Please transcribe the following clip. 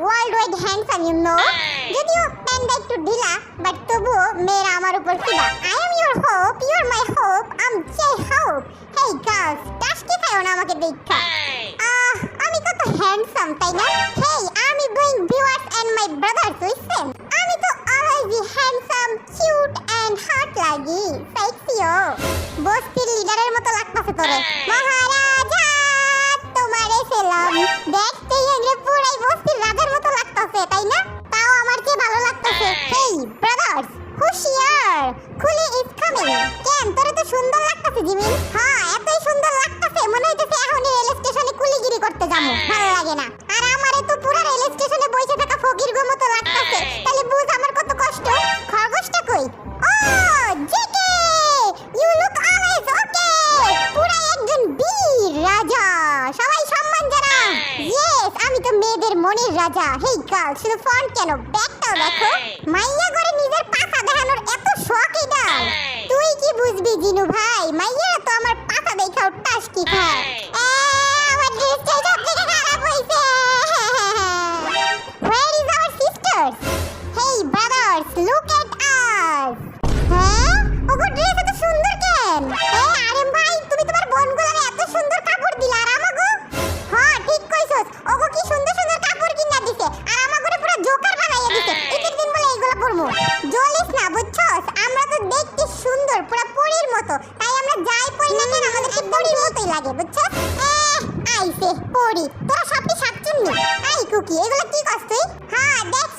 World wide handsome you know যদিও প্যান্টটা একটু ঢিলা বাট তবু মেয়েরা আমার উপর ফিদা I am your hope your my hope I'm চাই হোপ হেই গার্লস টাস্কি খাও না আমাকে দেখা আমি কত হ্যান্ডসাম তাই না হেই আমি going viewers and my brothers listen আমি তো always handsome cute and hot লাগি সেক্সিও বস্তির লিডারের মতো লাগতাছে তোরে মহারাজা তোমারে সেলাম দেখতে খুলি ইজ কামিং কেন? তোরে তো সুন্দর লাগতাছে জিমিন হ্যাঁ এতই সুন্দর লাগতাছে, মনে হইতেছে এখন রেল স্টেশনে কুলিগিরি করতে যাব। ভালো লাগে না। আর আমারে তো পুরা রেল স্টেশনে বসে থাকা ফকির গো মতো লাগতাছে, তাহলে বুঝ আমার কত কষ্ট। খরগোশটা কই? ও, Jake! You look always okay পুরা একজন বীর রাজা। সবাই সম্মান জানা ইয়েস আমি তো মেয়েদের মনের রাজা। হেই গার্ল শুধু ফন্ট কেন? ব্যাগটাও দেখো। মাইয়া করে নিজের পাখা দেখানোর এত দাও। তুই কি বুঝবি জিনু ভাই? মাইয়া তো আমার পাতা দেখাও টাস কি খায়। লাগে বুঝছ আইসে পড়ি। তোরা সবই শাকচুন্নি আই কুকি এগুলো কি করছিস হ্যাঁ হ্যাঁ